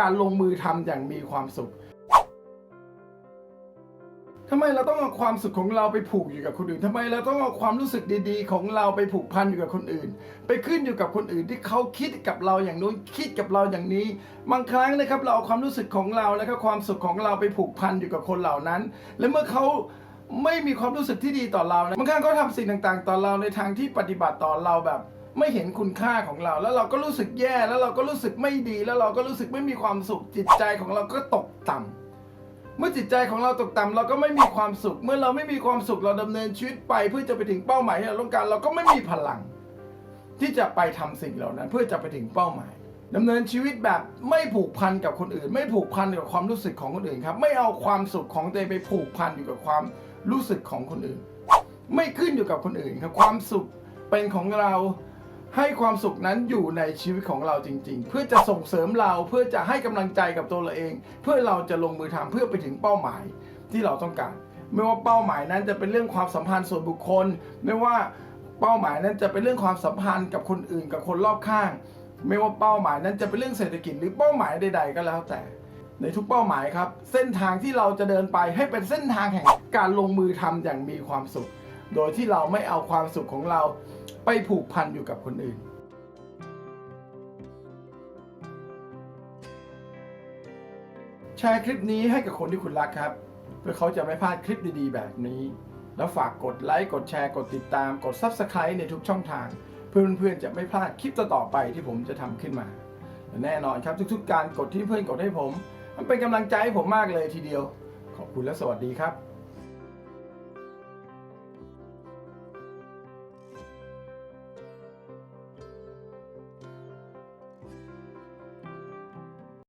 การลงมือทำอย่างมีความสุขทำไมเราต้องเอาความสุขของเราไปผูกอยู่กับคนอื่นทำไมเราต้องเอาความรู้สึกดีๆ ของเราไปผูกพันอยู่กับคนอื่น ไปขึ้นอยู่กับคนอื่นที่เขาคิดกับเราอย่างนู้นคิดกับเราอย่างนี้ บางครั้งนะครับเราเอาความรู้สึกของเรานะครับความสุขของเราไปผูกพันอยู่กับคนเหล่านั้น และเมื่อเขาไม่มีความรู้สึกที่ดีต่อเราบางครั้งเขาทำสิ่งต่างๆ ต่อเราในทางที่ปฏิบัติต่อเราแบบ ไม่เห็นคุณค่าของเรา แล้วเราก็รู้สึกแย่แล้วเราก็รู้สึกไม่ดี แล้วเราก็รู้สึกไม่มีความสุข จิตใจของเราก็ตกต่ำเมื่อจิตใจของเราตกต่ำเราก็ไม่มีความสุข เมื่อเราไม่มีความสุขเราดำเนินชีวิตไป เพื่อจะไปถึงเป้าหมายที่เราต้องการ เราก็ไม่มีพลัง ที่จะไปทำสิ่งเหล่านั้น เพื่อจะไปถึงเป้าหมายดำเนินชีวิตแบบไม่ผูกพันกับคนอื่น ไม่ผูกพันกับความรู้สึกของคนอื่นครับไม่เอาความสุขของตัวเองไปผูกพันอยู่กับความรู้สึกของคนอื่น ไม่ขึ้นอยู่กับคนอื่นครับความสุขเป็นของเรา ให้ความสุขนั้นอยู่ในชีวิตของเราจริง ๆ เพื่อจะส่งเสริมเราเพื่อจะให้กำลังใจกับตัวเราเอง เพื่อเราจะลงมือทำเพื่อไปถึงเป้าหมายที่เราต้องการ ไม่ว่าเป้าหมายนั้นจะเป็นเรื่องความสัมพันธ์ส่วนบุคคล ไม่ว่าเป้าหมายนั้นจะเป็นเรื่องความสัมพันธ์กับคนอื่นกับคนรอบข้าง ไม่ว่าเป้าหมายนั้นจะเป็นเรื่องเศรษฐกิจหรือเป้าหมายใด ๆ ก็แล้วแต่ ในทุกเป้าหมายครับ เส้นทางที่เราจะเดินไปให้เป็นเส้นทางแห่งการลงมือทำอย่างมีความสุข โดยที่เราไม่เอาความสุขของเรา ไปผูกพันอยู่กับคนอื่น แชร์คลิปนี้ให้กับคนที่คุณรักครับ เพื่อเขาจะไม่พลาดคลิปดีๆ แบบนี้ แล้วฝากกดไลค์กดแชร์กดติดตาม กด Subscribe ในทุกช่องทาง เพื่อเพื่อนจะไม่พลาดคลิปต่อๆไปที่ผมจะทำขึ้นมาและแน่นอนครับทุกๆ การกดที่เพื่อนกดให้ผม มันเป็นกำลังใจให้ผมมากเลยทีเดียว ขอบคุณและสวัสดีครับ